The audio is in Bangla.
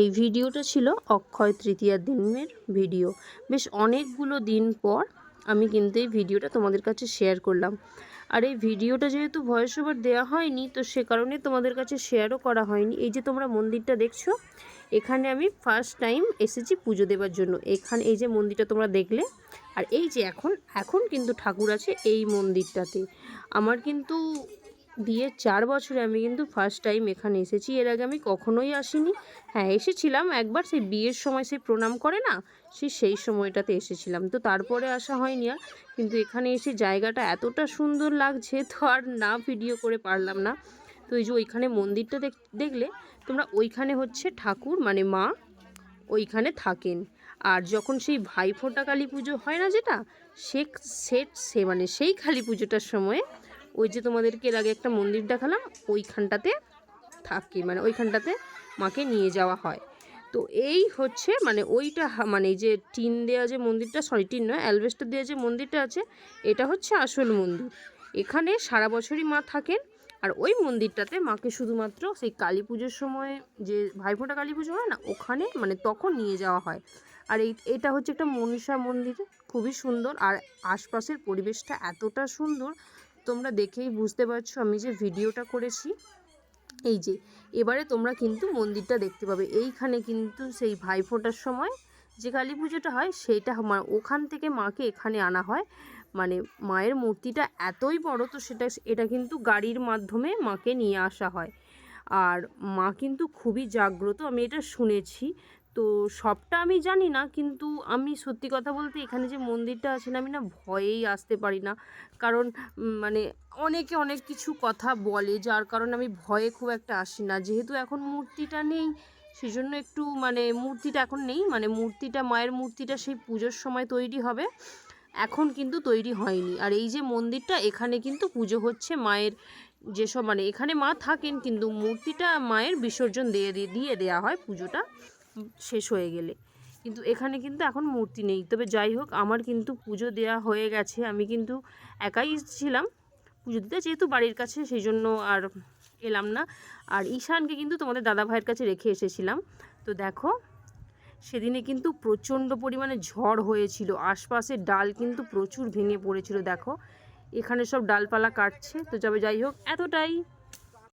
এই ভিডিওটা ছিল অক্ষয় তৃতীয়ার দিনের ভিডিও। বেশ অনেকগুলো দিন পর আমি কিন্তু এই ভিডিওটা তোমাদের কাছে শেয়ার করলাম। আর এই ভিডিওটা যেহেতু ভয়েস ওভার দেওয়া হয়নি, তো সে কারণে তোমাদের কাছে শেয়ারও করা হয়নি। এই যে তোমরা মন্দিরটা দেখছ, এখানে আমি ফার্স্ট টাইম এসেছি পুজো দেবার জন্য। এখানে, এই যে মন্দিরটা তোমরা দেখলে, আর এই যে এখন এখন কিন্তু ঠাকুর আছে এই মন্দিরটাতে। আমার কিন্তু বিয়ের চার বছরে আমি কিন্তু ফার্স্ট টাইম এখানে এসেছি। এর আগে আমি কখনোই আসিনি। হ্যাঁ এসেছিলাম একবার, সেই বিয়ের সময় সেই প্রণাম করে না, সে সেই সময়টাতে এসেছিলাম। তো তারপরে আসা হয়নি আর। কিন্তু এখানে এসে জায়গাটা এতটা সুন্দর লাগছে, তো আর না ভিডিও করে পারলাম না। তো এই যে ওইখানে মন্দিরটা দেখ- দেখলে তোমরা ওইখানে হচ্ছে ঠাকুর মানে মা, ওইখানে থাকেন। আর যখন সেই ভাইফোঁটা কালী পুজো হয় না যেটা সে সে মানে সেই কালী পুজোটার সময় ওই যে তোমাদেরকে এর আগে একটা মন্দির দেখালাম, ওইখানটাতে থাকে মানে ওইখানটাতে মাকে নিয়ে যাওয়া হয়। তো এই হচ্ছে মানে ওইটা মানে যে টিন দেওয়া যে মন্দিরটা সরি টিন নয় অ্যালবেস্টার দেওয়া যে মন্দিরটা আছে, এটা হচ্ছে আসল মন্দির। এখানে সারা বছরই মা থাকেন, আর ওই মন্দিরটাতে মাকে শুধুমাত্র সেই কালী পুজোর সময় যে ভাইফোঁটা কালী পুজো হয় না, ওখানে মানে তখন নিয়ে যাওয়া হয়। আর এই, এটা হচ্ছে একটা মনসা মন্দির, খুবই সুন্দর, আর আশপাশের পরিবেশটা এতটা সুন্দর তোমরা দেখেই বুঝতে পারছ আমি যে ভিডিওটা করেছি। এই যে, এবারে তোমরা কিন্তু মন্দিরটা দেখতে পাবে। এইখানে কিন্তু সেই ভাইফোঁটার সময় যে কালী পুজোটা হয় সেইটা মা- ওখান থেকে মাকে এখানে আনা হয়। মানে মায়ের মূর্তিটা এতই বড়, তো সেটা, এটা কিন্তু গাড়ির মাধ্যমে মাকে নিয়ে আসা হয়। আর মা কিন্তু খুবই জাগ্রত, আমি এটা শুনেছি। তো সবটা আমি জানি না, কিন্তু আমি সত্যি কথা বলতে এখানে যে মন্দিরটা আছে না, আমি না ভয়েই আসতে পারি না। কারণ মানে অনেকে অনেক কিছু কথা বলে, যার কারণে আমি ভয়ে খুব একটা আসি না। যেহেতু এখন মূর্তিটা নেই, সেজন্য একটু মানে মূর্তিটা এখন নেই মানে মূর্তিটা, মায়ের মূর্তিটা সেই পুজোর সময় তৈরি হবে। এখন কিন্তু তৈরি হয়নি। আর এই যে মন্দিরটা, এখানে কিন্তু পুজো হচ্ছে মায়ের যেসব মানে এখানে মা থাকেন, কিন্তু মূর্তিটা মায়ের বিসর্জন দিয়ে দিয়ে দেওয়া হয় পুজোটা। শেষ হয়ে গেলে। কিন্তু এখানে কিন্তু এখন মূর্তি নেই। তবে যাই হোক, আমার কিন্তু পুজো দেওয়া হয়ে গেছে। আমি কিন্তু একাই ছিলাম পুজো দিতে, যেহেতু বাড়ির কাছে সেই জন্য আর এলাম না। আর ঈশানকে কিন্তু তোমাদের দাদা ভাইয়ের কাছে রেখে এসেছিলাম। তো দেখো, সেদিনে কিন্তু প্রচণ্ড পরিমাণে ঝড় হয়েছিল। আশপাশের ডাল কিন্তু প্রচুর ভেঙে পড়েছিল, দেখো। এখানে সব ডালপালা কাটছে। তো যাবে, যাই হোক, এতটাই।